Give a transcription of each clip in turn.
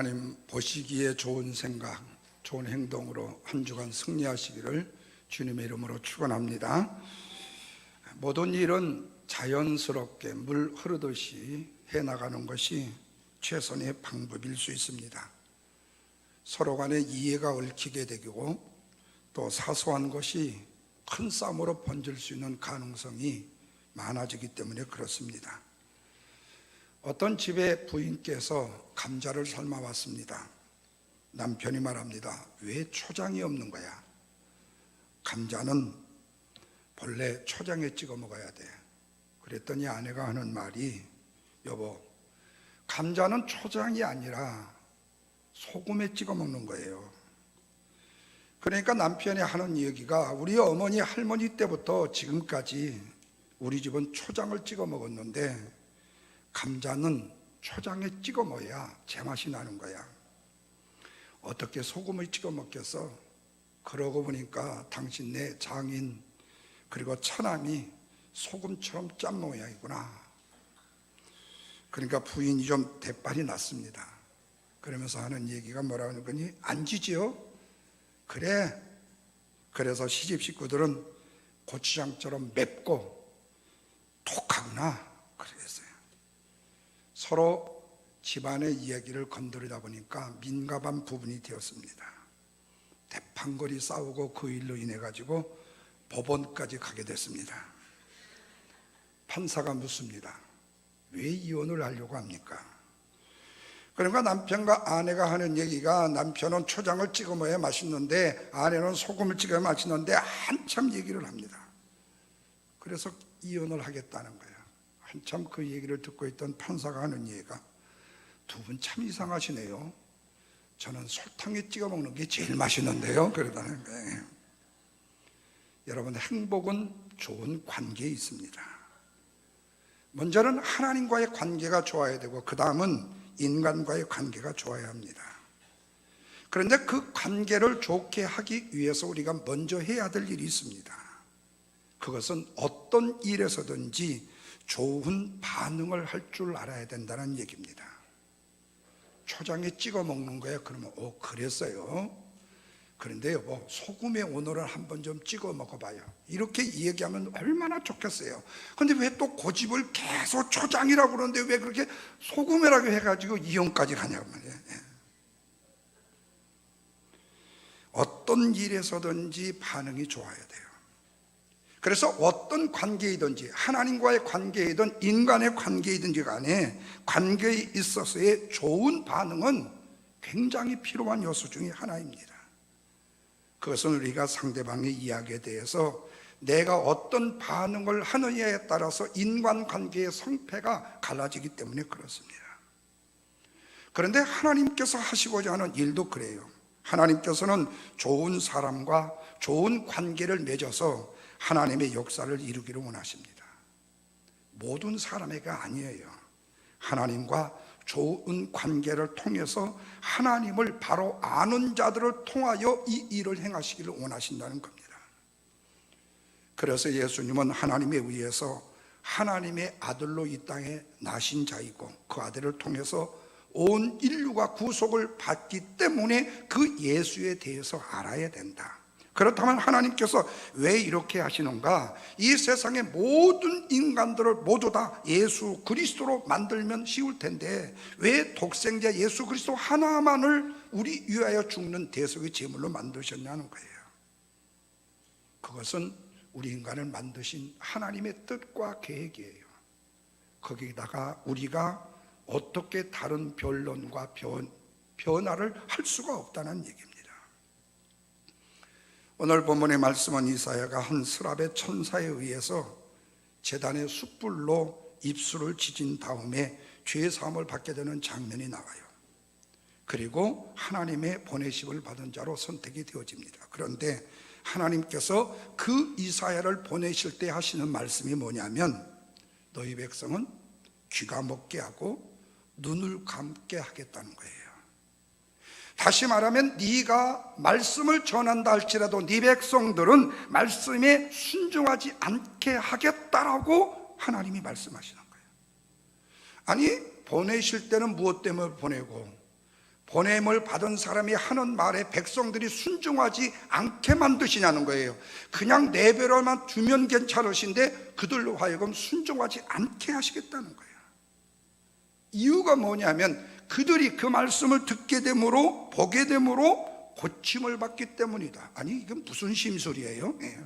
하나님 보시기에 좋은 생각, 좋은 행동으로 한 주간 승리하시기를 주님의 이름으로 축원합니다. 모든 일은 자연스럽게 물 흐르듯이 해 나가는 것이 최선의 방법일 수 있습니다. 서로 간에 이해가 얽히게 되고 또 사소한 것이 큰 싸움으로 번질 수 있는 가능성이 많아지기 때문에 그렇습니다. 어떤 집의 부인께서 감자를 삶아 왔습니다. 남편이 말합니다. 왜 초장이 없는 거야? 감자는 본래 초장에 찍어 먹어야 돼. 그랬더니 아내가 하는 말이 여보, 감자는 초장이 아니라 소금에 찍어 먹는 거예요. 그러니까 남편이 하는 얘기가 우리 어머니 할머니 때부터 지금까지 우리 집은 초장을 찍어 먹었는데 감자는 초장에 찍어 먹어야 제맛이 나는 거야. 어떻게 소금을 찍어 먹겠어? 그러고 보니까 당신 내 장인 그리고 처남이 소금처럼 짠 모양이구나. 그러니까 부인이 좀 대빨이 났습니다. 그러면서 하는 얘기가 뭐라고 하는 거니? 안 지지요? 그래. 그래서 시집 식구들은 고추장처럼 맵고 독하구나. 그러겠어요. 서로 집안의 이야기를 건드리다 보니까 민감한 부분이 되었습니다. 대판거리 싸우고 그 일로 인해 가지고 법원까지 가게 됐습니다. 판사가 묻습니다. 왜 이혼을 하려고 합니까? 그러니까 남편과 아내가 하는 얘기가 남편은 초장을 찍어 먹어야 맛있는데 아내는 소금을 찍어야 맛있는데 한참 얘기를 합니다. 그래서 이혼을 하겠다는 거예요. 한참 그 얘기를 듣고 있던 판사가 하는 얘기가 두 분 참 이상하시네요. 저는 설탕에 찍어 먹는 게 제일 맛있는데요. 그러다는 거예요. 여러분 행복은 좋은 관계에 있습니다. 먼저는 하나님과의 관계가 좋아야 되고 그 다음은 인간과의 관계가 좋아야 합니다. 그런데 그 관계를 좋게 하기 위해서 우리가 먼저 해야 될 일이 있습니다. 그것은 어떤 일에서든지 좋은 반응을 할 줄 알아야 된다는 얘기입니다. 초장에 찍어 먹는 거야. 그러면 어 그랬어요. 그런데 여보 소금에 오늘은 한번 좀 찍어 먹어봐요. 이렇게 얘기하면 얼마나 좋겠어요. 근데 왜 또 고집을 계속 초장이라고 그러는데 왜 그렇게 소금이라고 해가지고 이혼까지 가냐고 말이에요. 예. 어떤 일에서든지 반응이 좋아야 돼요. 그래서 어떤 관계이든지 하나님과의 관계이든 인간의 관계이든지 간에 관계에 있어서의 좋은 반응은 굉장히 필요한 요소 중에 하나입니다. 그것은 우리가 상대방의 이야기에 대해서 내가 어떤 반응을 하느냐에 따라서 인간관계의 성패가 갈라지기 때문에 그렇습니다. 그런데 하나님께서 하시고자 하는 일도 그래요. 하나님께서는 좋은 사람과 좋은 관계를 맺어서 하나님의 역사를 이루기를 원하십니다. 모든 사람에게 아니에요. 하나님과 좋은 관계를 통해서 하나님을 바로 아는 자들을 통하여 이 일을 행하시기를 원하신다는 겁니다. 그래서 예수님은 하나님에 의해서 하나님의 아들로 이 땅에 나신 자이고 그 아들을 통해서 온 인류가 구속을 받기 때문에 그 예수에 대해서 알아야 된다. 그렇다면 하나님께서 왜 이렇게 하시는가? 이 세상의 모든 인간들을 모두 다 예수 그리스도로 만들면 쉬울 텐데 왜 독생자 예수 그리스도 하나만을 우리 위하여 죽는 대속의 제물로 만드셨냐는 거예요. 그것은 우리 인간을 만드신 하나님의 뜻과 계획이에요. 거기다가 우리가 어떻게 다른 변론과 변, 변화를 할 수가 없다는 얘기입니다. 오늘 본문의 말씀은 이사야가 한 스랍의 천사에 의해서 재단의 숯불로 입술을 지진 다음에 죄 사함을 받게 되는 장면이 나와요. 그리고 하나님의 보내심을 받은 자로 선택이 되어집니다. 그런데 하나님께서 그 이사야를 보내실 때 하시는 말씀이 뭐냐면 너희 백성은 귀가 먹게 하고 눈을 감게 하겠다는 거예요. 다시 말하면 네가 말씀을 전한다 할지라도 네 백성들은 말씀에 순종하지 않게 하겠다라고 하나님이 말씀하시는 거예요. 아니 보내실 때는 무엇 때문에 보내고 보냄을 받은 사람이 하는 말에 백성들이 순종하지 않게 만드시냐는 거예요. 그냥 내버려만 두면 괜찮으신데 그들로 하여금 순종하지 않게 하시겠다는 거예요. 이유가 뭐냐면 그들이 그 말씀을 듣게 되므로 보게 되므로 고침을 받기 때문이다. 아니 이건 무슨 심술이에요? 예.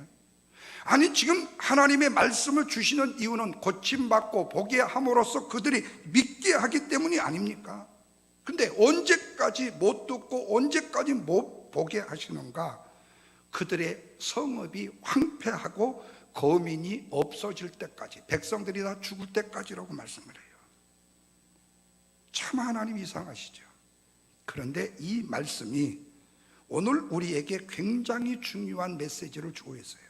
아니 지금 하나님의 말씀을 주시는 이유는 고침받고 보게 함으로써 그들이 믿게 하기 때문이 아닙니까? 근데 언제까지 못 듣고 언제까지 못 보게 하시는가? 그들의 성읍이 황폐하고 거민이 없어질 때까지 백성들이 다 죽을 때까지라고 말씀을 해요. 참 하나님 이상하시죠. 그런데 이 말씀이 오늘 우리에게 굉장히 중요한 메시지를 주고 있어요.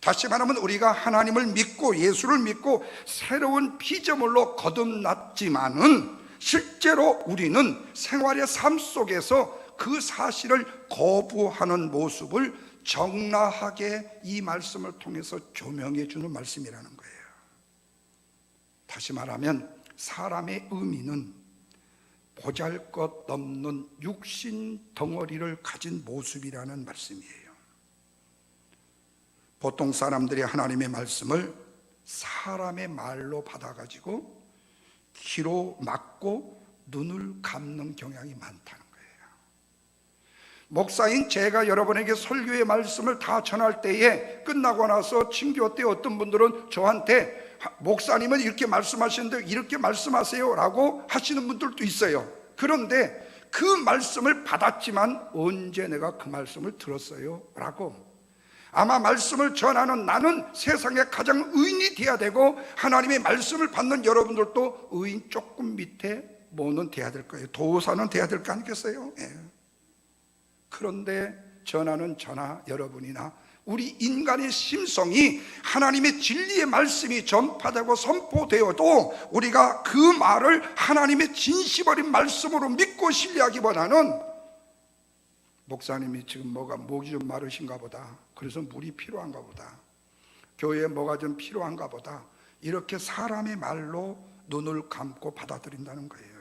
다시 말하면 우리가 하나님을 믿고 예수를 믿고 새로운 피조물로 거듭났지만은 실제로 우리는 생활의 삶 속에서 그 사실을 거부하는 모습을 적나하게 이 말씀을 통해서 조명해 주는 말씀이라는 거예요. 다시 말하면 사람의 의미는 보잘 것 없는 육신 덩어리를 가진 모습이라는 말씀이에요. 보통 사람들이 하나님의 말씀을 사람의 말로 받아가지고 귀로 막고 눈을 감는 경향이 많다는 거예요. 목사인 제가 여러분에게 설교의 말씀을 다 전할 때에 끝나고 나서 친교 때 어떤 분들은 저한테 목사님은 이렇게 말씀하시는데 이렇게 말씀하세요 라고 하시는 분들도 있어요. 그런데 그 말씀을 받았지만 언제 내가 그 말씀을 들었어요? 라고 아마 말씀을 전하는 나는 세상에 가장 의인이 돼야 되고 하나님의 말씀을 받는 여러분들도 의인 조금 밑에 뭐는 돼야 될 거예요. 도사는 돼야 될 거 아니겠어요? 예. 그런데 전하는 저나 여러분이나 우리 인간의 심성이 하나님의 진리의 말씀이 전파되고 선포되어도 우리가 그 말을 하나님의 진심 어린 말씀으로 믿고 신뢰하기보다는 목사님이 지금 뭐가 목이 좀 마르신가 보다. 그래서 물이 필요한가 보다. 교회에 뭐가 좀 필요한가 보다. 이렇게 사람의 말로 눈을 감고 받아들인다는 거예요.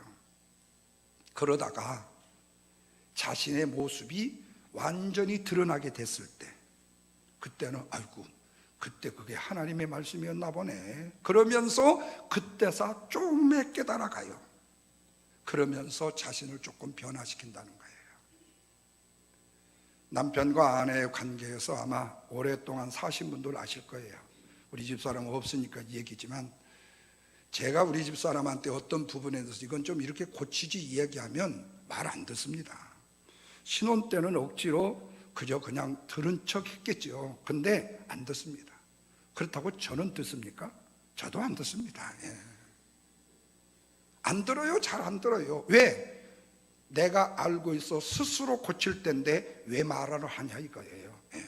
그러다가 자신의 모습이 완전히 드러나게 됐을 때, 그때는 아이고, 그때 그게 하나님의 말씀이었나 보네. 그러면서 그때서 좀에 깨달아가요. 그러면서 자신을 조금 변화시킨다는 거예요. 남편과 아내의 관계에서 아마 오랫동안 사신 분들 아실 거예요. 우리 집사람 없으니까 얘기지만 제가 우리 집사람한테 어떤 부분에 대해서 이건 좀 이렇게 고치지 이야기하면 말 안 듣습니다. 신혼 때는 억지로 그저 그냥 들은 척 했겠죠. 근데 안 듣습니다. 그렇다고 저는 듣습니까? 저도 안 듣습니다. 예. 안 들어요. 잘 안 들어요. 왜? 내가 알고 있어 스스로 고칠 텐데 왜 말하러 하냐 이거예요. 예.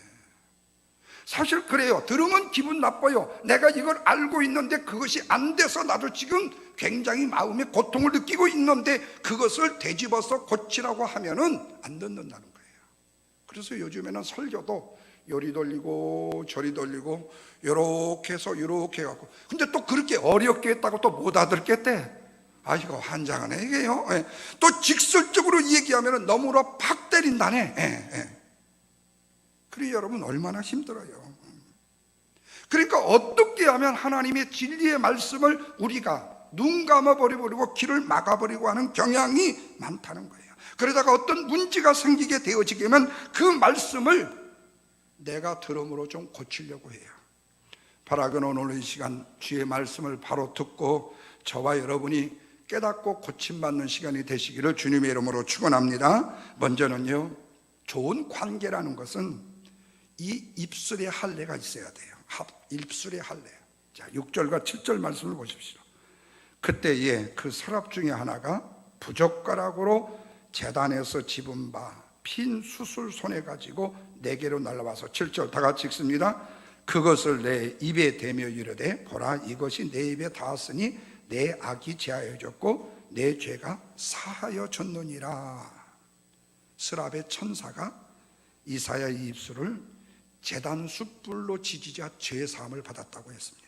사실 그래요. 들으면 기분 나빠요. 내가 이걸 알고 있는데 그것이 안 돼서 나도 지금 굉장히 마음에 고통을 느끼고 있는데 그것을 되짚어서 고치라고 하면은 안 듣는다는 거예요. 그래서 요즘에는 설교도 요리 돌리고 저리 돌리고 요렇게 해서 요렇게 해갖고 근데 또 그렇게 어렵게 했다고 또못 알아듣겠대. 아 이거 환장하네 이게요. 예. 또 직설적으로 얘기하면 너무나 팍 때린다네. 예, 예. 그래 여러분 얼마나 힘들어요. 그러니까 어떻게 하면 하나님의 진리의 말씀을 우리가 눈 감아버리고 귀를 막아버리고 하는 경향이 많다는 거예요. 그러다가 어떤 문제가 생기게 되어지게 되면 그 말씀을 내가 들음으로 좀 고치려고 해요. 바라거는 오늘 이 시간 주의 말씀을 바로 듣고 저와 여러분이 깨닫고 고침받는 시간이 되시기를 주님의 이름으로 축원합니다. 먼저는요. 좋은 관계라는 것은 이 입술에 할례가 있어야 돼요. 입술에 할례. 자, 6절과 7절 말씀을 보십시오. 그때에 그 서랍 중에 하나가 부젓가락으로 재단에서 집은 바 핀 수술 손에 가지고 내게로 날라와서 7절 다 같이 읽습니다. 그것을 내 입에 대며 이르되 보라 이것이 내 입에 닿았으니 내 악이 제하여졌고 내 죄가 사하여졌느니라. 스랍의 천사가 이사야의 입술을 재단 숯불로 지지자 죄 사함을 받았다고 했습니다.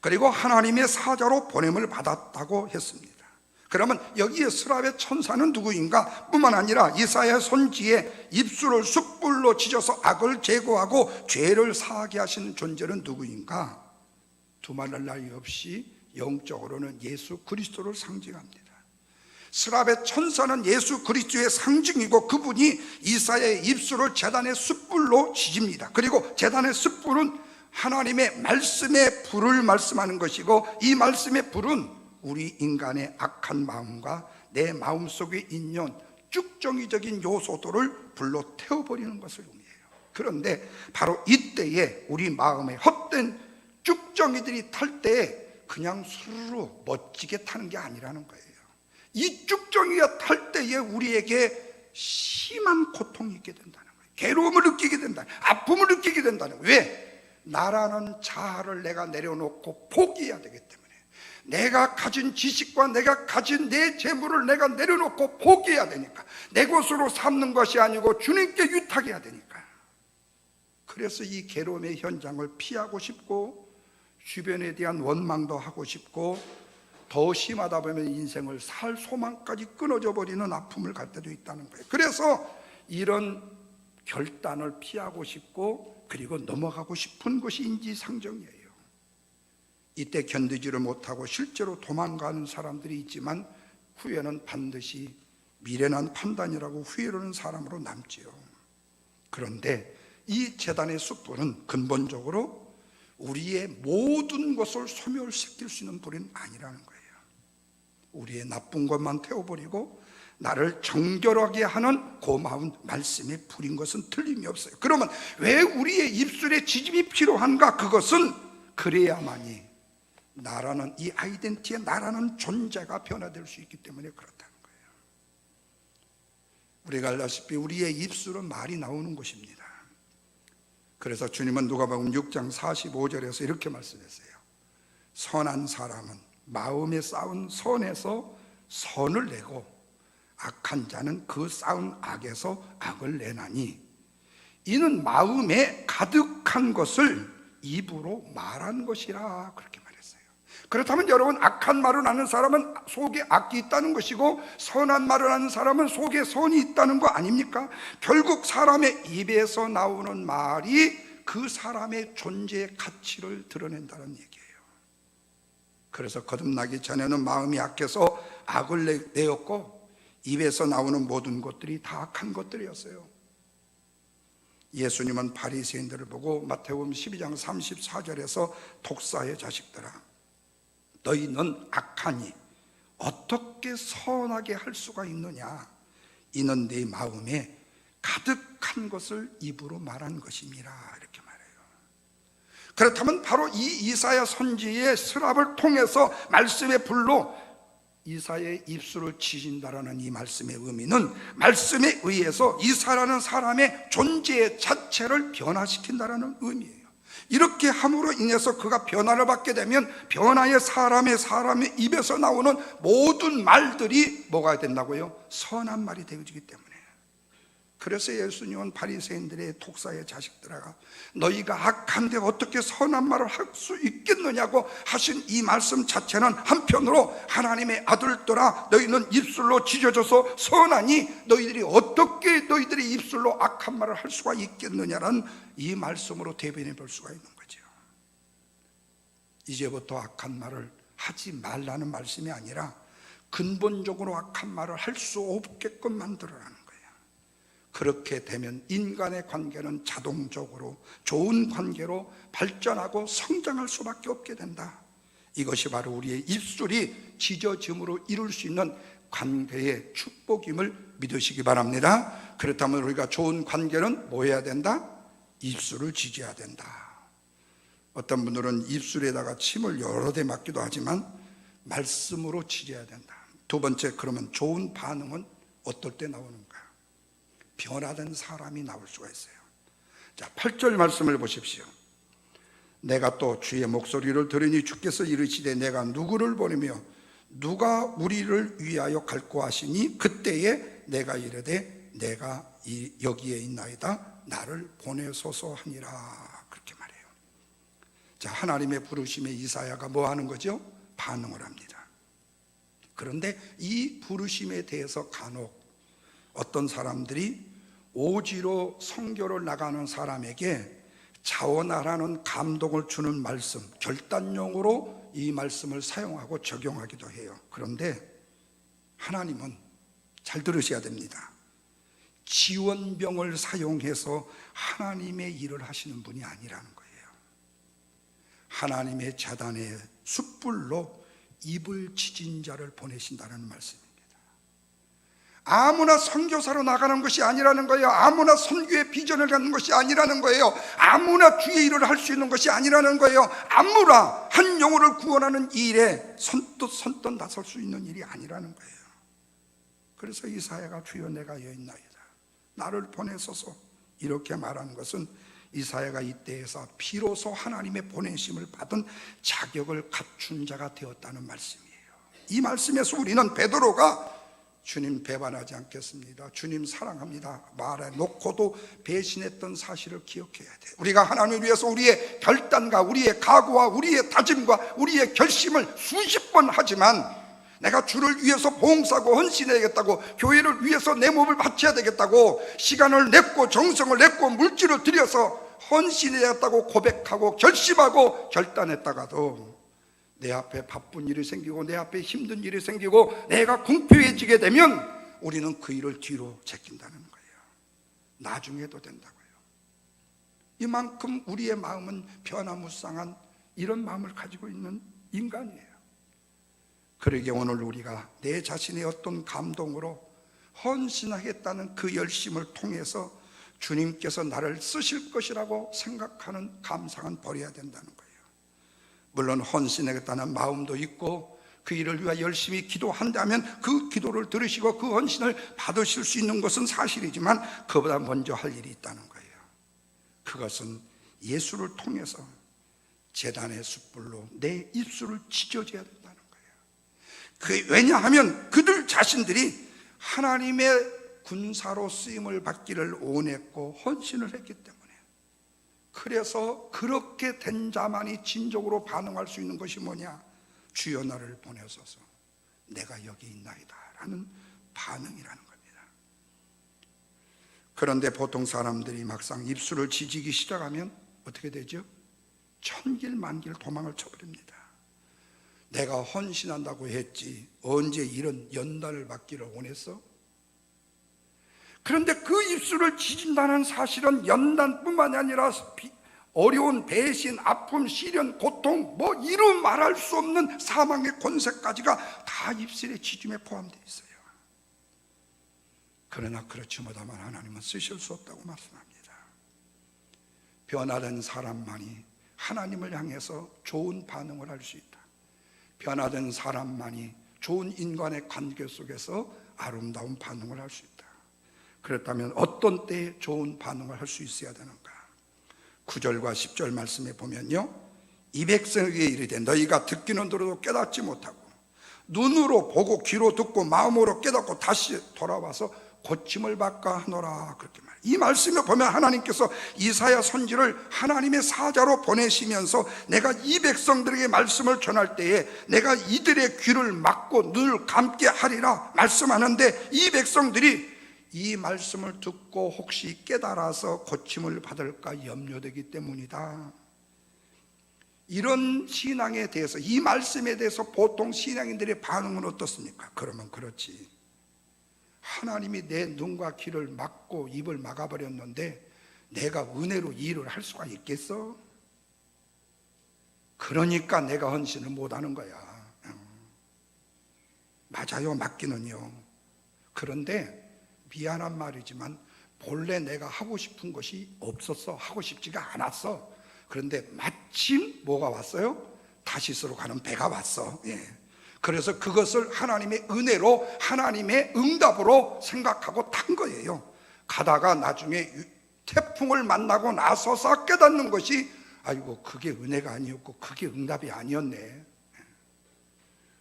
그리고 하나님의 사자로 보냄을 받았다고 했습니다 그러면 여기에 스랍의 천사는 누구인가? 뿐만 아니라 이사야 손지에 입술을 숯불로 찢어서 악을 제거하고 죄를 사하게 하시는 존재는 누구인가? 두말할 나위 없이 영적으로는 예수 그리스도를 상징합니다. 스랍의 천사는 예수 그리스도의 상징이고 그분이 이사야의 입술을 재단의 숯불로 지집니다. 그리고 재단의 숯불은 하나님의 말씀의 불을 말씀하는 것이고 이 말씀의 불은 우리 인간의 악한 마음과 내 마음 속에 있는 쭉정이적인 요소들을 불로 태워버리는 것을 의미해요. 그런데 바로 이때에 우리 마음에 헛된 쭉정이들이 탈 때에 그냥 스르르 멋지게 타는 게 아니라는 거예요. 이 쭉정이가 탈 때에 우리에게 심한 고통이 있게 된다는 거예요. 괴로움을 느끼게 된다. 아픔을 느끼게 된다는 거예요. 왜? 나라는 자아를 내가 내려놓고 포기해야 되기 때문에. 내가 가진 지식과 내가 가진 내 재물을 내가 내려놓고 포기해야 되니까. 내 것으로 삼는 것이 아니고 주님께 유탁해야 되니까. 그래서 이 괴로움의 현장을 피하고 싶고 주변에 대한 원망도 하고 싶고 더 심하다 보면 인생을 살 소망까지 끊어져 버리는 아픔을 갈 때도 있다는 거예요. 그래서 이런 결단을 피하고 싶고 그리고 넘어가고 싶은 것이 인지상정이에요. 이때 견디지를 못하고 실제로 도망가는 사람들이 있지만 후회는 반드시 미련한 판단이라고 후회하는 사람으로 남지요. 그런데 이 재단의 숯불은 근본적으로 우리의 모든 것을 소멸시킬 수 있는 불은 아니라는 거예요. 우리의 나쁜 것만 태워버리고 나를 정결하게 하는 고마운 말씀의 불인 것은 틀림이 없어요. 그러면 왜 우리의 입술에 지짐이 필요한가? 그것은 그래야만이 나라는 이 아이덴티티의 나라는 존재가 변화될 수 있기 때문에 그렇다는 거예요. 우리가 알다시피 우리의 입술은 말이 나오는 것입니다. 그래서 주님은 누가복음 6장 45절에서 이렇게 말씀했어요. 선한 사람은 마음에 쌓은 선에서 선을 내고 악한 자는 그 쌓은 악에서 악을 내나니 이는 마음에 가득한 것을 입으로 말한 것이라 그렇게. 그렇다면 여러분 악한 말을 하는 사람은 속에 악이 있다는 것이고 선한 말을 하는 사람은 속에 선이 있다는 거 아닙니까? 결국 사람의 입에서 나오는 말이 그 사람의 존재의 가치를 드러낸다는 얘기예요. 그래서 거듭나기 전에는 마음이 약해서 악을 내었고 입에서 나오는 모든 것들이 다 악한 것들이었어요. 예수님은 바리새인들을 보고 마태복음 12장 34절에서 독사의 자식들아 너희는 악하니 어떻게 선하게 할 수가 있느냐 이는 네 마음에 가득한 것을 입으로 말한 것임이라 이렇게 말해요. 그렇다면 바로 이 이사야 선지의 스랍을 통해서 말씀의 불로 이사의 입술을 치신다라는 이 말씀의 의미는 말씀에 의해서 이사라는 사람의 존재 자체를 변화시킨다라는 의미예요. 이렇게 함으로 인해서 그가 변화를 받게 되면 변화의 사람의 사람의 입에서 나오는 모든 말들이 뭐가 된다고요? 선한 말이 되어지기 때문에. 그래서 예수님은 바리새인들의 독사의 자식들아 너희가 악한데 어떻게 선한 말을 할 수 있겠느냐고 하신 이 말씀 자체는 한편으로 하나님의 아들들아 너희는 입술로 지져져서 선하니 너희들이 어떻게 너희들의 입술로 악한 말을 할 수가 있겠느냐라는 이 말씀으로 대변해 볼 수가 있는 거죠. 이제부터 악한 말을 하지 말라는 말씀이 아니라 근본적으로 악한 말을 할 수 없게끔 만들어라는. 그렇게 되면 인간의 관계는 자동적으로 좋은 관계로 발전하고 성장할 수밖에 없게 된다. 이것이 바로 우리의 입술이 지져짐으로 이룰 수 있는 관계의 축복임을 믿으시기 바랍니다. 그렇다면 우리가 좋은 관계는 뭐 해야 된다? 입술을 지져야 된다. 어떤 분들은 입술에다가 침을 여러 대 맞기도 하지만 말씀으로 지져야 된다. 두 번째, 그러면 좋은 반응은 어떨 때 나오는 가? 변화된 사람이 나올 수가 있어요. 자, 8절 말씀을 보십시오. 내가 또 주의 목소리를 들으니 주께서 이르시되 내가 누구를 보내며 누가 우리를 위하여 갈고 하시니 그때에 내가 이르되 내가 이 여기에 있나이다 나를 보내소서 하니라 그렇게 말해요. 자, 하나님의 부르심에 이사야가 뭐 하는 거죠? 반응을 합니다. 그런데 이 부르심에 대해서 간혹 어떤 사람들이 오지로 성교를 나가는 사람에게 자원하라는 감동을 주는 말씀, 결단용으로 이 말씀을 사용하고 적용하기도 해요. 그런데 하나님은 잘 들으셔야 됩니다. 지원병을 사용해서 하나님의 일을 하시는 분이 아니라는 거예요. 하나님의 자단의 숯불로 입을 지진 자를 보내신다는 말씀입니다. 아무나 선교사로 나가는 것이 아니라는 거예요. 아무나 선교의 비전을 갖는 것이 아니라는 거예요. 아무나 주의 일을 할 수 있는 것이 아니라는 거예요. 아무나 한 영혼을 구원하는 이 일에 선뜻 선뜻 나설 수 있는 일이 아니라는 거예요. 그래서 이사야가 주여 내가 여인나이다. 나를 보내소서 이렇게 말하는 것은 이사야가 이때에서 비로소 하나님의 보내심을 받은 자격을 갖춘 자가 되었다는 말씀이에요. 이 말씀에서 우리는 베드로가 주님 배반하지 않겠습니다. 주님 사랑합니다. 말해 놓고도 배신했던 사실을 기억해야 돼. 우리가 하나님을 위해서 우리의 결단과 우리의 각오와 우리의 다짐과 우리의 결심을 수십 번 하지만 내가 주를 위해서 봉사하고 헌신해야겠다고 교회를 위해서 내 몸을 바쳐야 되겠다고 시간을 냈고 정성을 냈고 물질을 들여서 헌신해야겠다고 고백하고 결심하고 결단했다가도 내 앞에 바쁜 일이 생기고 내 앞에 힘든 일이 생기고 내가 궁핍해지게 되면 우리는 그 일을 뒤로 제낀다는 거예요. 나중에도 된다고요. 이만큼 우리의 마음은 변화무쌍한 이런 마음을 가지고 있는 인간이에요. 그러게 오늘 우리가 내 자신의 어떤 감동으로 헌신하겠다는 그 열심을 통해서 주님께서 나를 쓰실 것이라고 생각하는 감상은 버려야 된다는 거예요. 물론 헌신하겠다는 마음도 있고 그 일을 위해 열심히 기도한다면 그 기도를 들으시고 그 헌신을 받으실 수 있는 것은 사실이지만 그보다 먼저 할 일이 있다는 거예요. 그것은 예수를 통해서 재단의 숯불로 내 입술을 찢어져야 된다는 거예요. 그 왜냐하면 그들 자신들이 하나님의 군사로 쓰임을 받기를 원했고 헌신을 했기 때문에 그래서 그렇게 된 자만이 진정으로 반응할 수 있는 것이 뭐냐? 주여 나를 보내소서. 내가 여기 있나이다. 라는 반응이라는 겁니다. 그런데 보통 사람들이 막상 입술을 지지기 시작하면 어떻게 되죠? 천길 만길 도망을 쳐버립니다. 내가 헌신한다고 했지 언제 이런 연단을 받기를 원했어? 그런데 그 입술을 지진다는 사실은 연단뿐만이 아니라 어려운 배신, 아픔, 시련, 고통, 뭐 이루 말할 수 없는 사망의 권세까지가 다 입술의 지짐에 포함되어 있어요. 그러나 그렇지 못하면 하나님은 쓰실 수 없다고 말씀합니다. 변화된 사람만이 하나님을 향해서 좋은 반응을 할 수 있다. 변화된 사람만이 좋은 인간의 관계 속에서 아름다운 반응을 할 수 있다. 그렇다면 어떤 때에 좋은 반응을 할 수 있어야 되는가? 9절과 10절 말씀에 보면요. 이 백성에게 이르되 너희가 듣기는 들어도 깨닫지 못하고 눈으로 보고 귀로 듣고 마음으로 깨닫고 다시 돌아와서 고침을 받까 하노라 그렇게 말해요. 이 말씀에 보면 하나님께서 이사야 선지를 하나님의 사자로 보내시면서 내가 이 백성들에게 말씀을 전할 때에 내가 이들의 귀를 막고 눈을 감게 하리라 말씀하는데 이 백성들이 이 말씀을 듣고 혹시 깨달아서 고침을 받을까 염려되기 때문이다. 이런 신앙에 대해서 이 말씀에 대해서 보통 신앙인들의 반응은 어떻습니까? 그러면 그렇지. 하나님이 내 눈과 귀를 막고 입을 막아버렸는데 내가 은혜로 이 일을 할 수가 있겠어? 그러니까 내가 헌신을 못하는 거야. 맞아요, 맞기는요. 그런데 미안한 말이지만 본래 내가 하고 싶은 것이 없었어. 하고 싶지가 않았어. 그런데 마침 뭐가 왔어요? 다시스로 가는 배가 왔어. 예. 그래서 그것을 하나님의 은혜로 하나님의 응답으로 생각하고 탄 거예요. 가다가 나중에 태풍을 만나고 나서서 깨닫는 것이 아이고 그게 은혜가 아니었고 그게 응답이 아니었네. 예.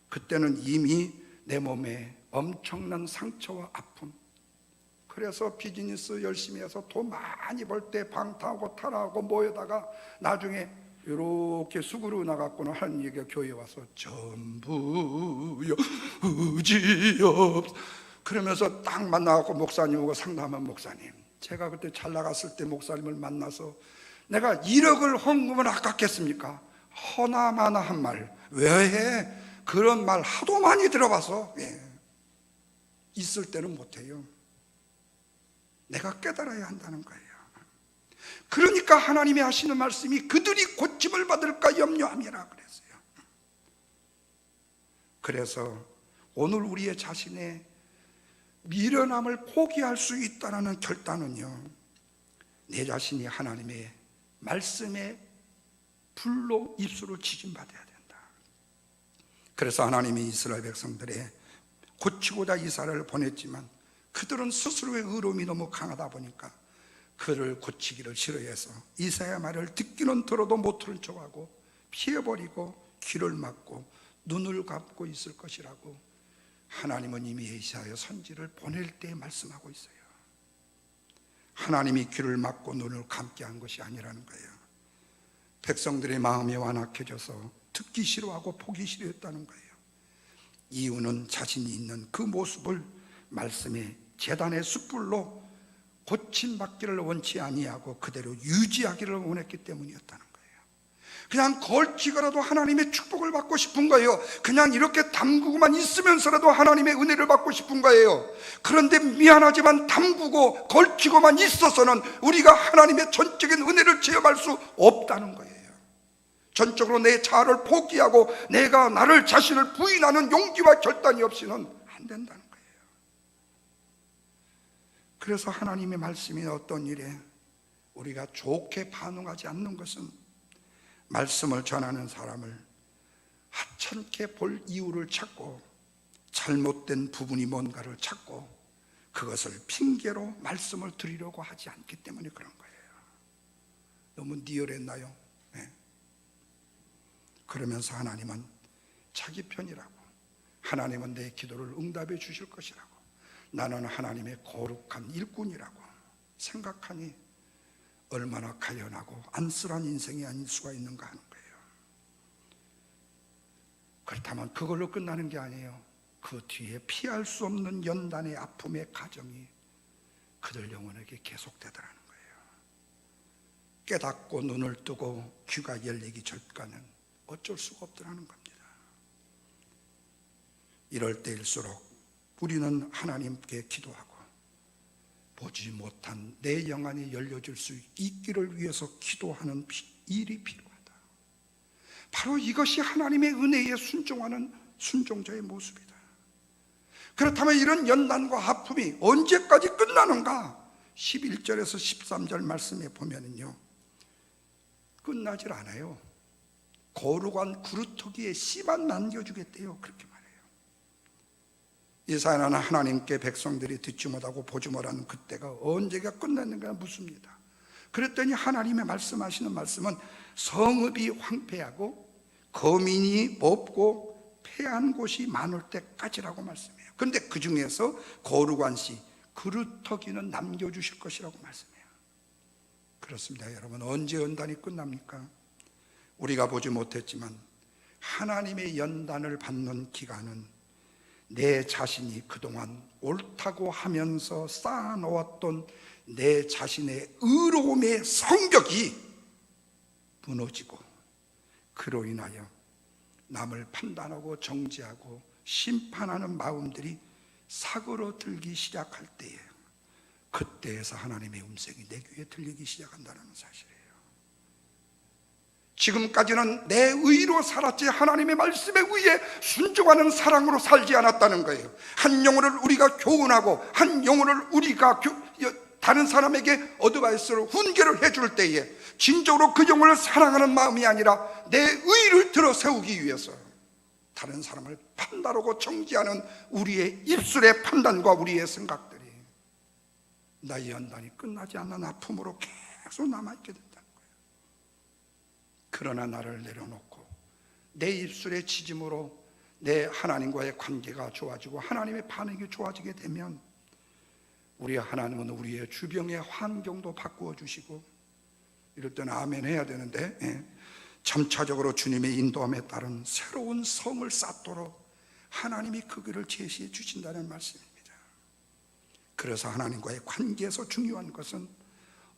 그때는 이미 내 몸에 엄청난 상처와 아픔, 그래서 비즈니스 열심히 해서 돈 많이 벌 때 방타하고 타라하고 모여다가 나중에 이렇게 수그러 나갔고는 하는 얘기가 교회에 와서 전부여 의지없 그러면서 딱 만나갖고 목사님하고 상담한 목사님 제가 그때 잘 나갔을 때 목사님을 만나서 내가 1억을 헌금을 아깝겠습니까? 허나마나 한 말 왜 해? 그런 말 하도 많이 들어봐서 예. 있을 때는 못해요 내가 깨달아야 한다는 거예요 그러니까 하나님이 하시는 말씀이 그들이 고침을 받을까 염려함이라 그랬어요. 그래서 오늘 우리의 자신의 미련함을 포기할 수 있다는 결단은요, 내 자신이 하나님의 말씀에 불로 입술을 지진받아야 된다. 그래서 하나님이 이스라엘 백성들의 고치고자 이사를 보냈지만 그들은 스스로의 의로움이 너무 강하다 보니까 그를 고치기를 싫어해서 이사야 말을 듣기는 들어도 못 들은 척하고 피해버리고 귀를 막고 눈을 감고 있을 것이라고 하나님은 이미 이사야 선지를 보낼 때 말씀하고 있어요. 하나님이 귀를 막고 눈을 감게 한 것이 아니라는 거예요. 백성들의 마음이 완악해져서 듣기 싫어하고 보기 싫어했다는 거예요. 이유는 자신이 있는 그 모습을 말씀의 재단의 숯불로 고침받기를 원치 아니하고 그대로 유지하기를 원했기 때문이었다는 거예요. 그냥 걸치고라도 하나님의 축복을 받고 싶은 거예요. 그냥 이렇게 담그고만 있으면서라도 하나님의 은혜를 받고 싶은 거예요. 그런데 미안하지만 담그고 걸치고만 있어서는 우리가 하나님의 전적인 은혜를 체험할 수 없다는 거예요. 전적으로 내 자아를 포기하고 내가 나를 자신을 부인하는 용기와 결단이 없이는 안 된다는 거예요. 그래서 하나님의 말씀이 어떤 일에 우리가 좋게 반응하지 않는 것은 말씀을 전하는 사람을 하찮게 볼 이유를 찾고 잘못된 부분이 뭔가를 찾고 그것을 핑계로 말씀을 드리려고 하지 않기 때문에 그런 거예요. 너무 니얼했나요? 네. 그러면서 하나님은 자기 편이라고 하나님은 내 기도를 응답해 주실 것이라고 나는 하나님의 거룩한 일꾼이라고 생각하니 얼마나 가련하고 안쓰러운 인생이 아닐 수가 있는가 하는 거예요. 그렇다면 그걸로 끝나는 게 아니에요. 그 뒤에 피할 수 없는 연단의 아픔의 가정이 그들 영혼에게 계속되더라는 거예요. 깨닫고 눈을 뜨고 귀가 열리기 전까는 어쩔 수가 없더라는 겁니다. 이럴 때일수록 우리는 하나님께 기도하고 보지 못한 내 영안이 열려질 수 있기를 위해서 기도하는 일이 필요하다. 바로 이것이 하나님의 은혜에 순종하는 순종자의 모습이다. 그렇다면 이런 연단과 아픔이 언제까지 끝나는가? 11절에서 13절 말씀에 보면은요. 끝나질 않아요. 거룩한 구루터기에 씨만 남겨주겠대요. 그렇게. 이사야는 하나님께 백성들이 듣지 못하고 보지 못하는 그때가 언제가 끝났는가 묻습니다. 그랬더니 하나님의 말씀하시는 말씀은 성읍이 황폐하고 거민이 없고 폐한 곳이 많을 때까지라고 말씀해요. 그런데 그 중에서 거룩한 씨, 그루터기는 남겨주실 것이라고 말씀해요. 그렇습니다, 여러분. 언제 연단이 끝납니까? 우리가 보지 못했지만 하나님의 연단을 받는 기간은 내 자신이 그동안 옳다고 하면서 쌓아놓았던 내 자신의 의로움의 성벽이 무너지고 그로 인하여 남을 판단하고 정지하고 심판하는 마음들이 사고로 들기 시작할 때에 그때에서 하나님의 음성이 내 귀에 들리기 시작한다는 사실이에요. 지금까지는 내 의로 살았지 하나님의 말씀에 의해 순종하는 사랑으로 살지 않았다는 거예요. 한 영혼을 우리가 교훈하고 한 영혼을 우리가 교, 다른 사람에게 어드바이스로 훈계를 해줄 때에 진정으로 그 영혼을 사랑하는 마음이 아니라 내 의를 들어 세우기 위해서 다른 사람을 판단하고 정지하는 우리의 입술의 판단과 우리의 생각들이 나의 연단이 끝나지 않는 아픔으로 계속 남아있게 된다. 그러나 나를 내려놓고 내 입술의 지짐으로 내 하나님과의 관계가 좋아지고 하나님의 반응이 좋아지게 되면 우리 하나님은 우리의 주변의 환경도 바꾸어 주시고 이럴 때는 아멘 해야 되는데 예. 점차적으로 주님의 인도함에 따른 새로운 성을 쌓도록 하나님이 그 길을 제시해 주신다는 말씀입니다. 그래서 하나님과의 관계에서 중요한 것은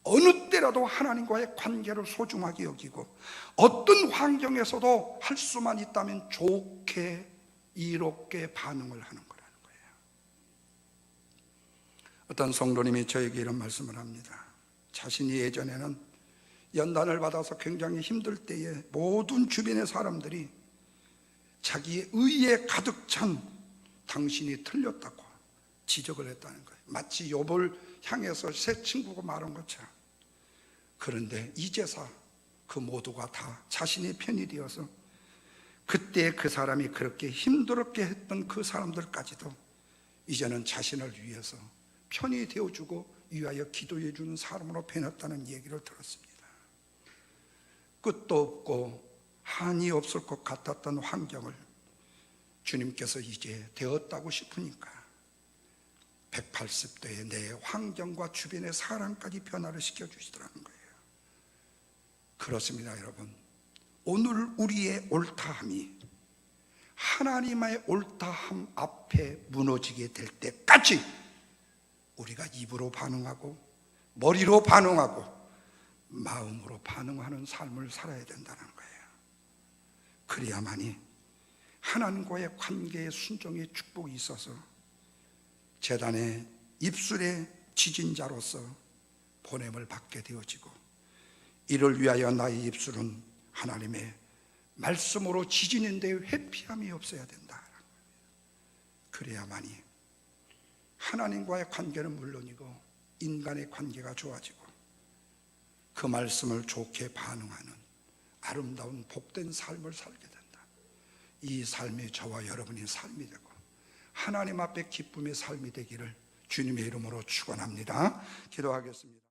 어느 때라도 하나님과의 관계를 소중하게 여기고 어떤 환경에서도 할 수만 있다면 좋게 이롭게 반응을 하는 거라는 거예요. 어떤 성도님이 저에게 이런 말씀을 합니다. 자신이 예전에는 연단을 받아서 굉장히 힘들 때에 모든 주변의 사람들이 자기의 의에 가득 찬 당신이 틀렸다고 지적을 했다는 거예요. 마치 욥을 향해서 새 친구가 말한 것처럼. 그런데 이제서 그 모두가 다 자신의 편이 되어서 그때 그 사람이 그렇게 힘들었게 했던 그 사람들까지도 이제는 자신을 위해서 편이 되어주고 위하여 기도해 주는 사람으로 변했다는 얘기를 들었습니다. 끝도 없고 한이 없을 것 같았던 환경을 주님께서 이제 되었다고 싶으니까 180도의 내 환경과 주변의 사람까지 변화를 시켜주시더라는 거예요. 그렇습니다, 여러분. 오늘 우리의 옳다함이 하나님의 옳다함 앞에 무너지게 될 때까지 우리가 입으로 반응하고 머리로 반응하고 마음으로 반응하는 삶을 살아야 된다는 거예요. 그래야만이 하나님과의 관계의 순종의 축복이 있어서 재단의 입술의 지진 자로서 보냄을 받게 되어지고 이를 위하여 나의 입술은 하나님의 말씀으로 지지는데 회피함이 없어야 된다. 그래야만이 하나님과의 관계는 물론이고 인간의 관계가 좋아지고 그 말씀을 좋게 반응하는 아름다운 복된 삶을 살게 된다. 이 삶이 저와 여러분의 삶이 되고 하나님 앞에 기쁨의 삶이 되기를 주님의 이름으로 축원합니다. 기도하겠습니다.